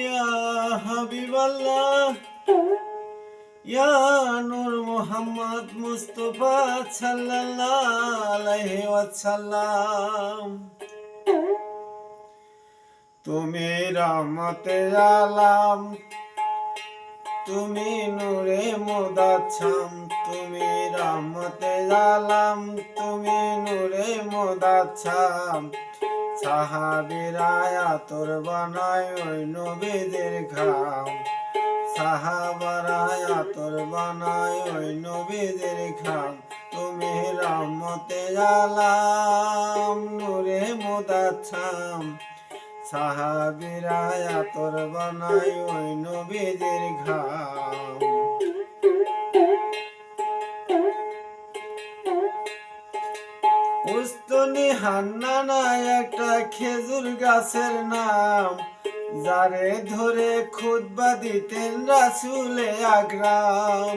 ইয়া হাবিবাল্লাহ নূর মুহাম্মদ মুস্তাফা সাল্লাল্লাহু আলাইহি তুমি রহমতে আলাম, তুমি নূরে মোদাচ্ছাম, তুমি রহমতে আলাম, তুমি নূরে মোদাচ্ছাম। সাহাবিরায়া তোর বানায় ওই নবীদের ঘাম। সাহাবারায়া তোর বানায় ওই নবীদের ঘাম। তুমি রহমতে আলাম, নূরে মোদাচ্ছাম। সাহাবিরায়া তোর বানাই ওই নবীদের ঘাম। হান্নানা একটা খেজুর গাছের নাম। যারে ধরে খুদবা দিতেন রাসুলে আগ্রাম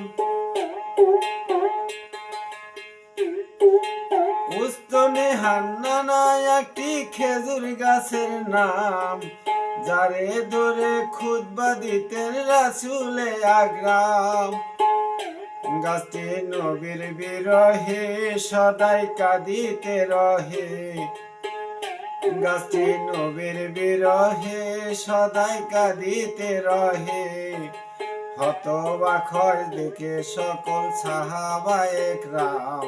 উস্তনে হান্নানা একটি খেজুর গাছের নাম। যারে ধরে খুদবা দিতেন রাসুলে আগ্রাম গাছটি নবীর বিরহে, সদাই কাঁদিতে রহে। গাছটি নবীর বিরহে, সদাই কাঁদিতে রহে। হত বাখর দেখে সকল সাহাবায়ে রাম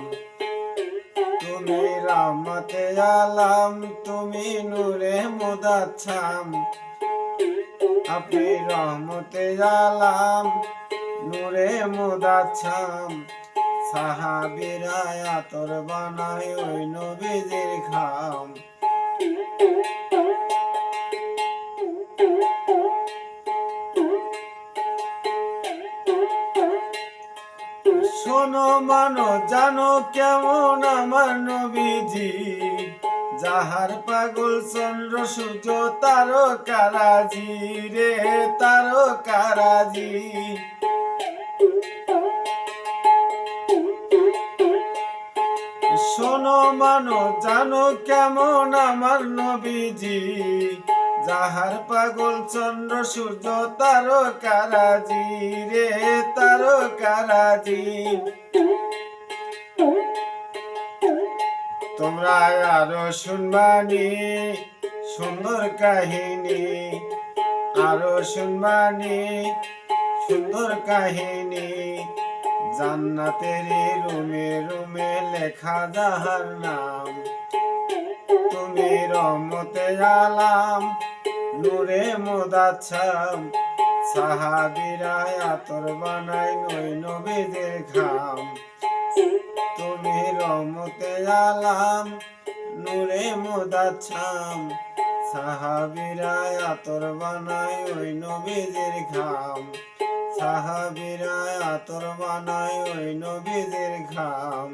তুমি রামতে আলাম, তুমি নূরে মুদাচ্ছাম। আপনি রহমতে আলাম নূরে মুদাচ্ছাম, সাহাবিরা আতর বানায় ওই নবীজির খাম শোনো মানো, জানো কেমন আমার নবীজি? যাহার পাগল চন্দ্র, সূর্য তারো কারাজি রে তারো শোনো, মানো, জানো কেমন আমার নবীজি। যাহার পাগল চন্দ্র, সূর্য তারো কারাজি রে তারো কারাজি তোমরা আরও শুনবানি সুন্দর কাহিনী। আরও শুনবানি সুন্দর কাহিনী। জান্নাতের রুমে রুমে লেখা যাহার নাম। তুমি রহমতে আলাম, নূরে মোদাচ্ছাম। সাহাবিরা আতর বানাই নই নবীদের ঘাম। তুমি রহমতে আলাম, নূরে মোদাচ্ছাম। সাহাবিরা আতর বানাই ওই নবীদের ঘাম। সাহাবিরা আতর বানায় ওই নবীদের ঘাম।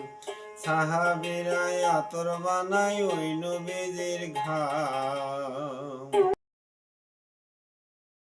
সাহাবিরা আতর বানায় ওই নবীদের ঘাম।